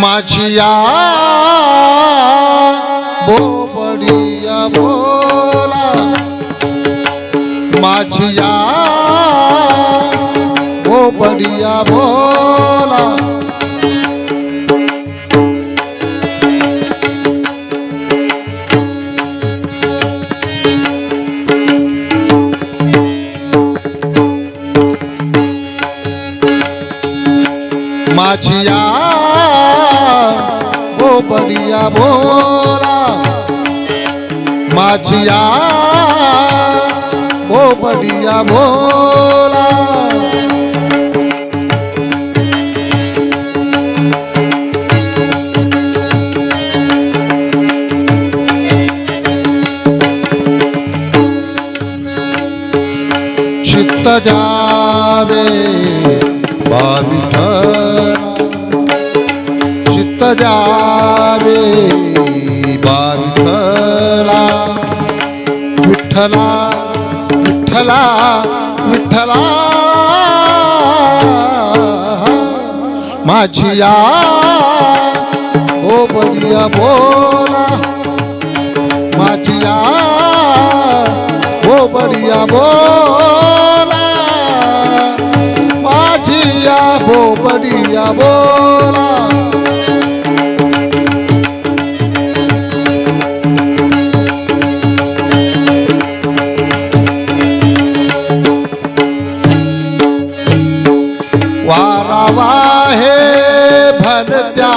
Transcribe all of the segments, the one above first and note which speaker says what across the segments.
Speaker 1: माझिया बोबडिया बोला. माझिया बोबडिया बोला. बढ़िया वो बढ़िया भोला माछिया वो बढ़िया भोला चित्त जावे बाबी विठ्ठला विठ्ठला विठ्ठला. माझिया ओ बडिया बोला. माझिया ओ बढ़िया बोला. माझिया बो बढ़िया बोला. वारावा हे भरत्या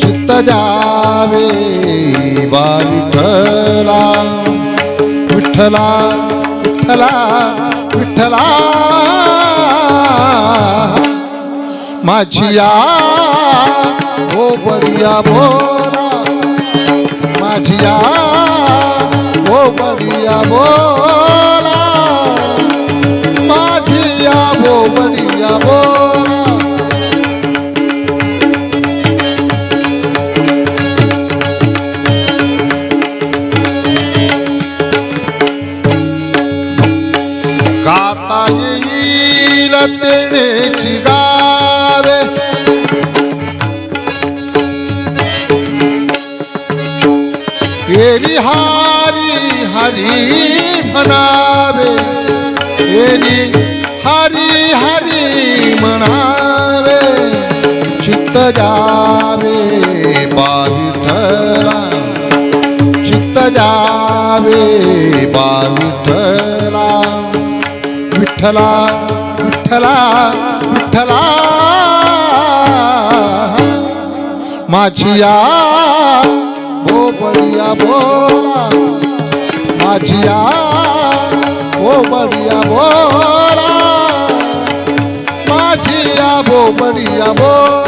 Speaker 1: चित्त जावे विठला विठ्ठला विठ्ठला विठ्ठला माझिया ओ बडिया बोला माझिया ओ बडिया बोला ਏ ਵਿਹਾਰੀ ਹਰੀ ਮਨਾਵੇ ਏ ਜੀ ਹਰੀ ਹਰੀ ਮਨਾਵੇ। ਚਿੱਤ ਜਾਵੇ ਬਾਗੀ ਠਲਾ, ਚਿੱਤ ਜਾਵੇ ਬਾਗੀ ਠਲਾ। ਵਿਠਲਾ ਵਿਠਲਾ ਵਿਠਲਾ બળિયા બોરા માજિયા ઓ બળિયા બોરા માજિયા બો બળિયા બોરા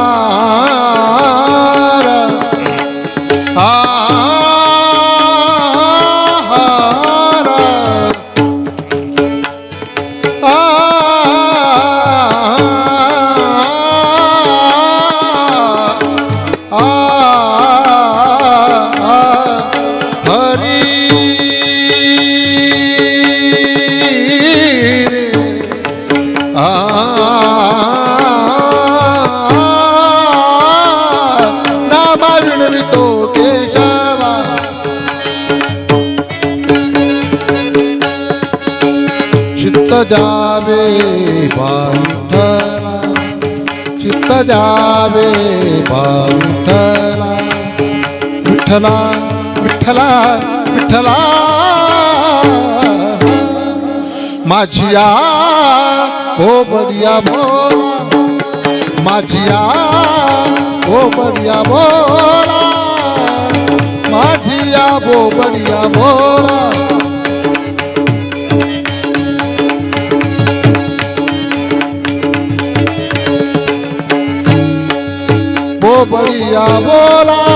Speaker 1: जावे पाविठला चित्त जावे पाविठला विठ्ठला विठ्ठला विठ्ठला. माझिया ओ बडिया बोला माझिया ओ बडिया बोला माझिया बो बडिया बोला. 呀，波拉。